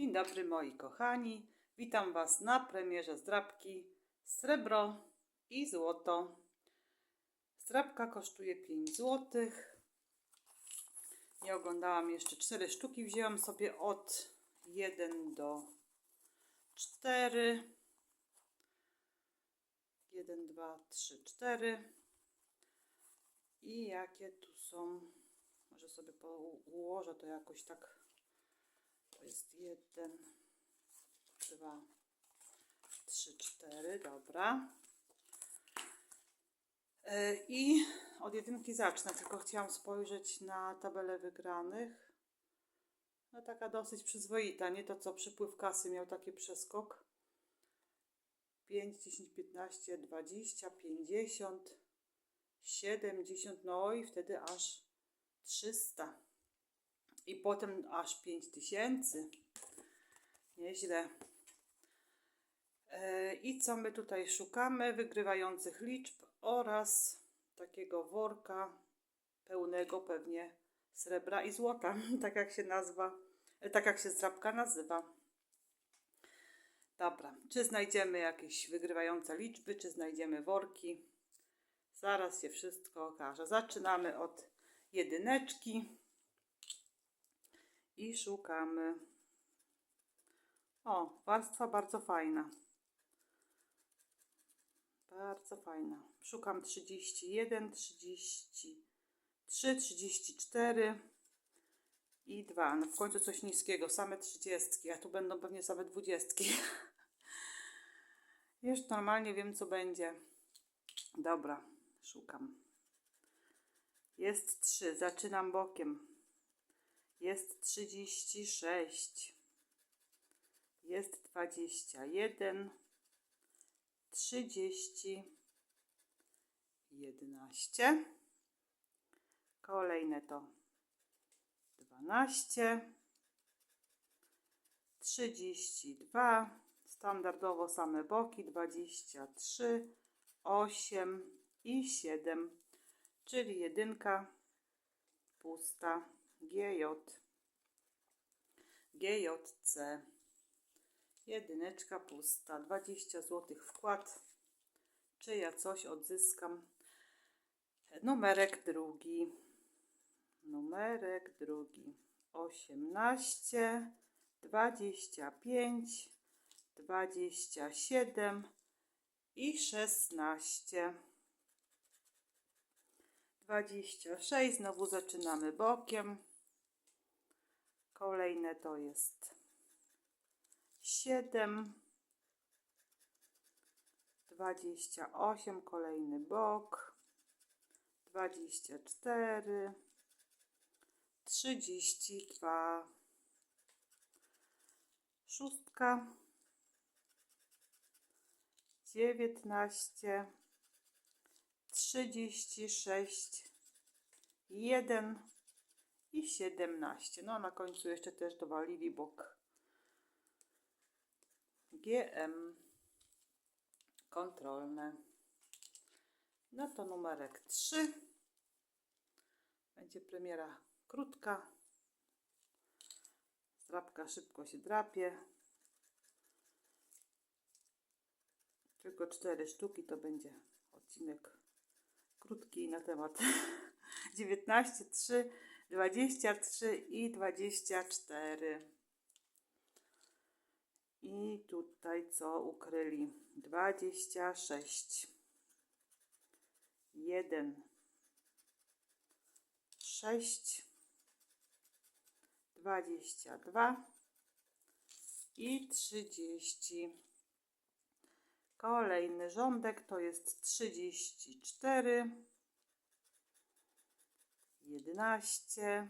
Dzień dobry moi kochani. Witam Was na premierze zdrabki srebro i złoto. Zdrabka kosztuje 5 zł. Nie oglądałam jeszcze 4 sztuki. Wzięłam sobie od 1 do 4. 1, 2, 3, 4. I jakie tu są? Może sobie ułożę to jakoś tak. To jest jeden, dwa, trzy, cztery, dobra. E, I od jedynki zacznę, tylko chciałam spojrzeć na tabelę wygranych. No taka dosyć przyzwoita, nie to co przypływ kasy miał taki przeskok. 5, 10, 15, 20, 50, 70, no i wtedy aż 300. I potem aż 5000. Nieźle. E, I co my tutaj szukamy? Wygrywających liczb oraz takiego worka pełnego pewnie srebra i złota, tak jak się nazwa, e, tak jak się zdrabka nazywa. Dobra, czy znajdziemy jakieś wygrywające liczby, czy znajdziemy worki? Zaraz się wszystko okaże. Zaczynamy od jedyneczki i szukamy. O, warstwa bardzo fajna. Bardzo fajna. Szukam 31, 33, 34 i 2. No w końcu coś niskiego, same 30, a tu będą pewnie same 20. Już normalnie wiem, co będzie. Dobra, szukam. Jest 3, zaczynam bokiem. Jest 36. Jest 21. 30. 11. Kolejne to 12. 32. Standardowo same boki 23, 8 i 7, czyli jedynka pusta GJ. GJC. Jedyneczka pusta. 20 zł wkład. Czy ja coś odzyskam? Numerek drugi. Numerek drugi. 18, 25, 27 i 16. 26. Znowu zaczynamy bokiem. Kolejne to jest 7, 28, kolejny bok, 24, 32, szóstka, 19, 36, 1 i 17. No a na końcu jeszcze też dowalili bok GM kontrolne. No to numerek 3. Będzie premiera krótka. Drapka szybko się drapie. Tylko cztery sztuki to będzie odcinek krótki na temat 19, 3, 23 i 24. I tutaj co ukryli? 26. 1. 6. 22. I 30. Kolejny rządek to jest 34. 11.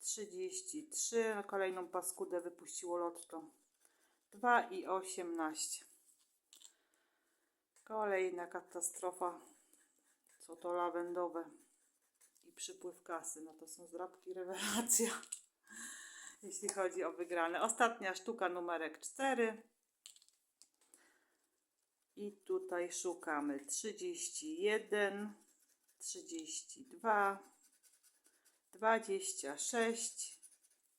33. Na kolejną paskudę wypuściło lotto. 2 i 18. Kolejna katastrofa. Co to lawendowe. I przypływ kasy. No to są zdrabki rewelacja. Jeśli chodzi o wygrane. Ostatnia sztuka numerek 4. I tutaj szukamy 31, 32, 26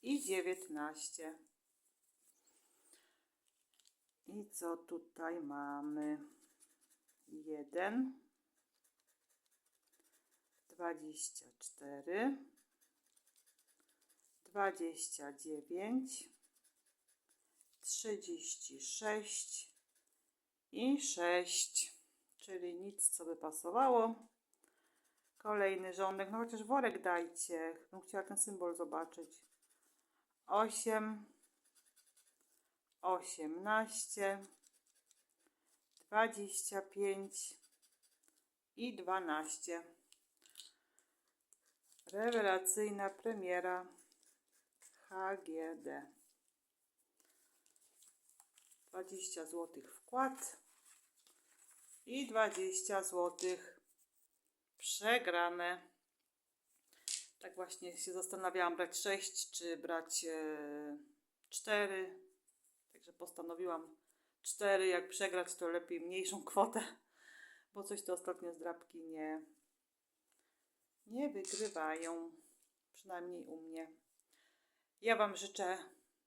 i 19. I co tutaj mamy? 1, 24, 29, 36 i 6, czyli nic co by pasowało. Kolejny rządek, no chociaż worek dajcie, bym chciała ten symbol zobaczyć. 8, 18, 25 i 12. Rewelacyjna premiera HGD. 20 zł wkład i 20 zł przegrane. Tak właśnie się zastanawiałam brać 6 czy brać 4. Także postanowiłam 4. Jak przegrać to lepiej mniejszą kwotę, bo coś to ostatnio zdrabki nie nie wygrywają, przynajmniej u mnie. Ja Wam życzę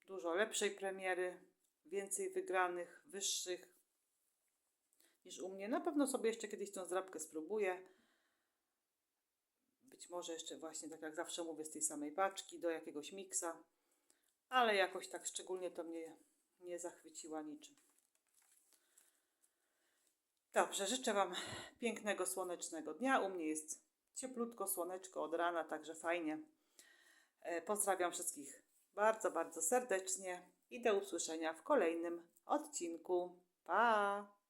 dużo lepszej premiery, więcej wygranych, wyższych niż u mnie. Na pewno sobie jeszcze kiedyś tą zdrabkę spróbuję. Być może jeszcze właśnie, tak jak zawsze mówię, z tej samej paczki do jakiegoś miksa, ale jakoś tak szczególnie to mnie nie zachwyciła niczym. Dobrze, życzę Wam pięknego, słonecznego dnia. U mnie jest cieplutko, słoneczko od rana, także fajnie. E, Pozdrawiam wszystkich bardzo, bardzo serdecznie i do usłyszenia w kolejnym odcinku. Pa!